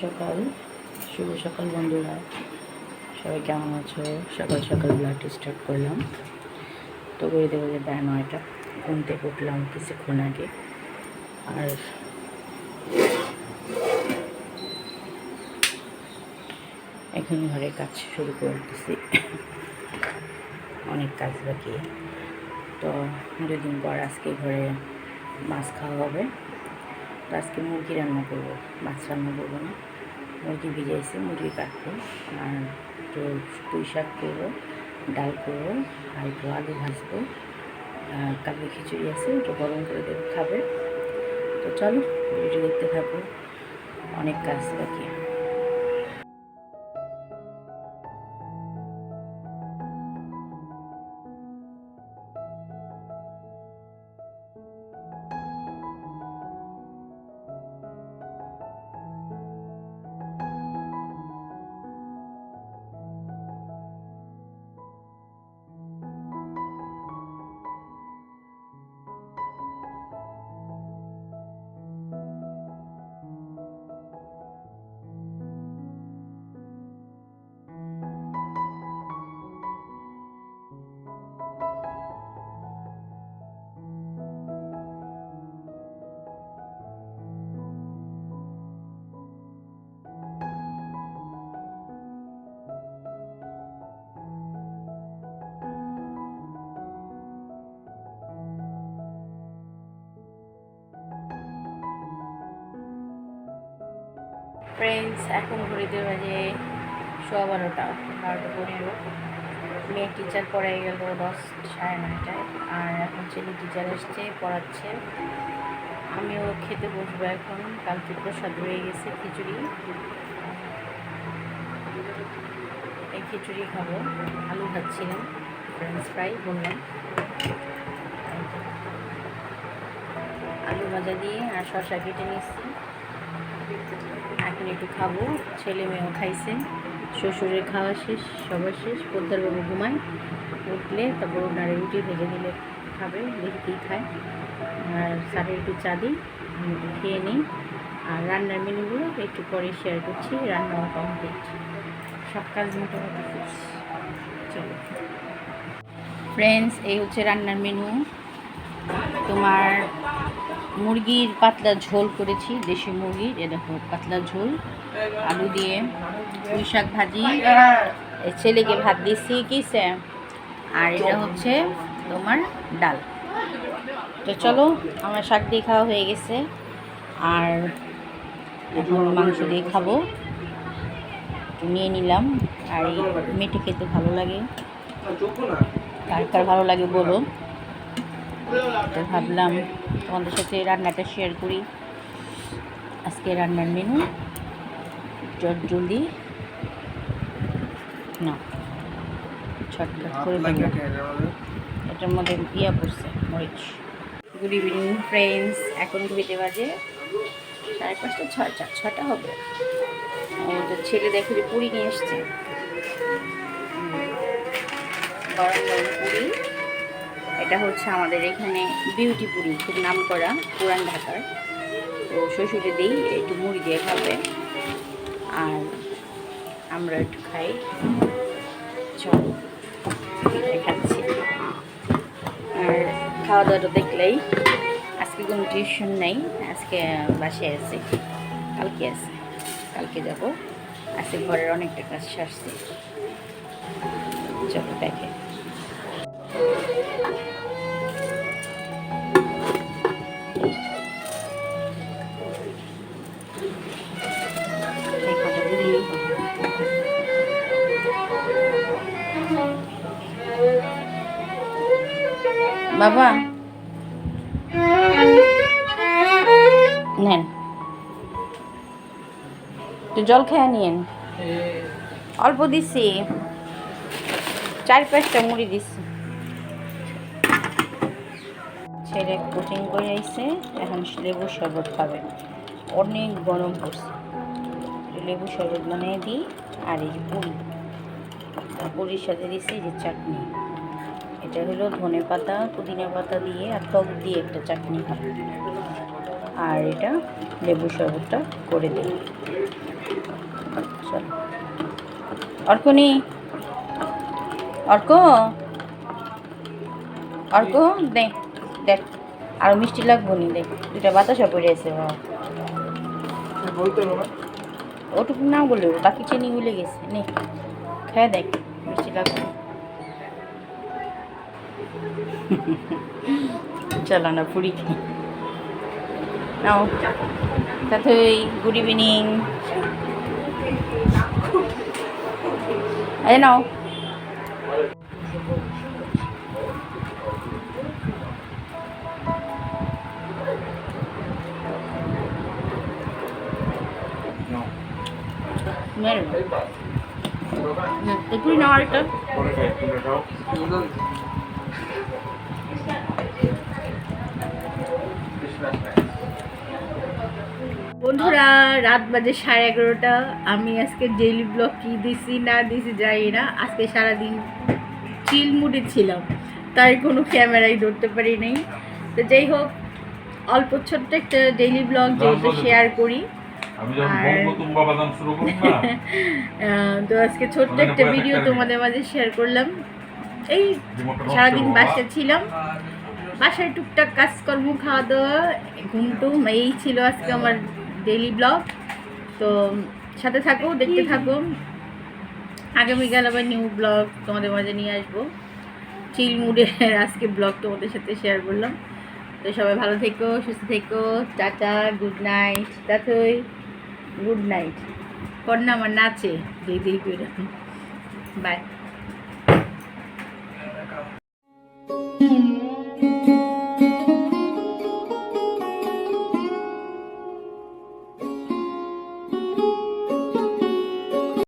সকাল। শুভ সকাল বন্ধুরা। সবাই কেমন আছো? সকাল সকাল ব্লাড স্টার্ট করলাম। তো করে দেবো যে প্রায় নয়টা। ঘুম থেকে উঠলাম কিছুক্ষণ আগে। আর এখন ঘরের কাজ শুরু করে দিছি অনেক কাজ বাকি। তো দুদিন পর আজকে ঘরে মাছ খাওয়া হবে। তো আজকে মুরগি রান্না করব, মাছ রান্না করব না। মুরগি ভিজাইছে, মুরগি কাটবো, আর একটু পুঁই শাক করব, ডাল করব, আর একটু আলু ভাজবো। আর কালকে খিচুড়ি আছে, একটু গরম করে দেবো খাবে। তো চলো ভিডিও দেখতে থাকো। অনেক কাজ বাকি। ফ্রেন্ডস এখন ঘড়িতে বাজে সোয়া বারোটা বারোটা পনেরো। মেয়ে টিচার পড়াই গেল দশ সাড়ে নয়টায়। আর এখন ছেলে টিচার এসছে, পড়াচ্ছে। আমিও খেতে বসবো এখন, কালকে প্রসাদ রয়ে গেছে, খিচুড়ি। এই খিচুড়ি খাব, আলু খাচ্ছিলাম ফ্রেঞ্চ ফ্রাই বললাম। আলু ভাজা দিয়ে আর শসা কেটে নিচ্ছি। এখন একটু খাব। ছেলে মেয়েও খাইছে। শ্বশুরের খাওয়া শেষ, সবার শেষ। পোদ্দারবাবু ঘুমায়, উঠলে তারপর ওনারা রুটি ভেজে দিলে খাবে, দেখি কী খায়। আর স্যারের একটু চা দিই খেয়ে নিই। আর রান্নার মেনুগুলো একটু পরে শেয়ার করছি রান্নাও কমপ্লিট সব কাজ মোটামুটি চলো। ফ্রেন্ডস এই হচ্ছে রান্নার মেনু তোমার মুরগির পাতলা ঝোল করেছি, দেশি মুরগির, এ দেখো, পাতলা ঝোল, আলু দিয়ে পুঁই শাক ভাজি। ছেলেকে ভাত দিয়েছি কিসে আর এটা হচ্ছে তোমার ডাল। তো চলো, আমার শাক দিয়ে খাওয়া হয়ে গেছে, আর এখন মাংস দিয়ে খাব। নিয়ে নিলাম, আর এই মেটে খেতে ভালো লাগে। কার কার ভালো লাগে বলো? তো ভাবলাম তোমাদের সাথে রান্নাটা শেয়ার করি। আজকে রান্নার মেনু জলদি। না ছটফট করে এটার মধ্যে ইয়া পড়ছে মরিচ। গুড ইভিনিং ফ্রেন্ডস এখন ঘুরিতে বাজে সাড়ে পাঁচটা ছয়টা ছটা হবে। আমাদের ছেলে দেখে যে পুরী নিয়ে এসছে। গরম গরম পুরী। এটা হচ্ছে আমাদের এখানে বিউটি পুরি খুব নাম করা পুরান ঢাকার। তো শ্বশুরে দিই, একটু মুড়ি দিয়ে খাবে। আর আমরা একটু খাই। চল খাচ্ছি। আর খাওয়া দাওয়াটা দেখলেই আজকে কোনো টিউশন নেই, আজকে বাসায় আছে। কালকে আছে, কালকে যাব। আজকে ঘরের অনেকটা কাজ সারছে। চলো, দেখে। বাবা। নেন। তো জল খেয়ে নিন অল্প দিছি। চার পাঁচটা মুড়ি দিছি। ছেলে কোচিং করে আইছে, এখন লেবুর শরবত খাবে। অনেক গরম পড়ছে। লেবু শরবত বানিয়ে দিই, আর এই পুরি। পুরির সাথে দিছি যে চাটনি। এটা হলো ধনে পাতা, পুদিনা পাতা দিয়ে, আর টক দিয়ে একটা চাটনি হয় আর এটা লেবু শরবতটা করে দিই অর্ক নি। অর্ক। অর্ক, দে। দেখ, আর মিষ্টি লাগবো নি, দেখ দুটা বাতাসা পড়ে আছে ওটুকু না বলে বাকি চিনি গুলে গেছে, নে, খেয়ে দেখ, মিষ্টি লাগবে চলো না, পুরি খাই নাও তাথই গুড ইভিনিং। এই নাও। মেরো নাও। আরেকটা। বন্ধুরা রাত বাজে সাড়ে এগারোটা। আমি আজকে ডেইলি ব্লগ কি দিছি না দিছি যাই না। আজকে সারাদিন চিল মুডে ছিলাম। তাই কোনো ক্যামেরাই ধরতে পারি নাই। তো যাই হোক অল্প ছোট্ট একটা ডেইলি ব্লগ যেহেতু শেয়ার করি। তো আজকে ছোট্ট একটা ভিডিও তোমাদের মাঝে শেয়ার করলাম। এই সারাদিন। বাসায় ছিলাম। বাসায় টুকটাক কাজকর্ম খাওয়া দাওয়া ঘুম টুম এই ছিল আজকে আমার ডেইলি ব্লগ তো সাথে থাকো দেখতে থাকো। আগামীকাল আবার নিউ ব্লগ তোমাদের মাঝে নিয়ে আসব। চিল মুডে আজকে ব্লগ তোমাদের সাথে শেয়ার করলাম। তো সবাই ভালো থেকো সুস্থ থেকো টাটা গুড নাইট তাতই গুড নাইট কন্যা আমার নাচে দেই দেই করে। বাই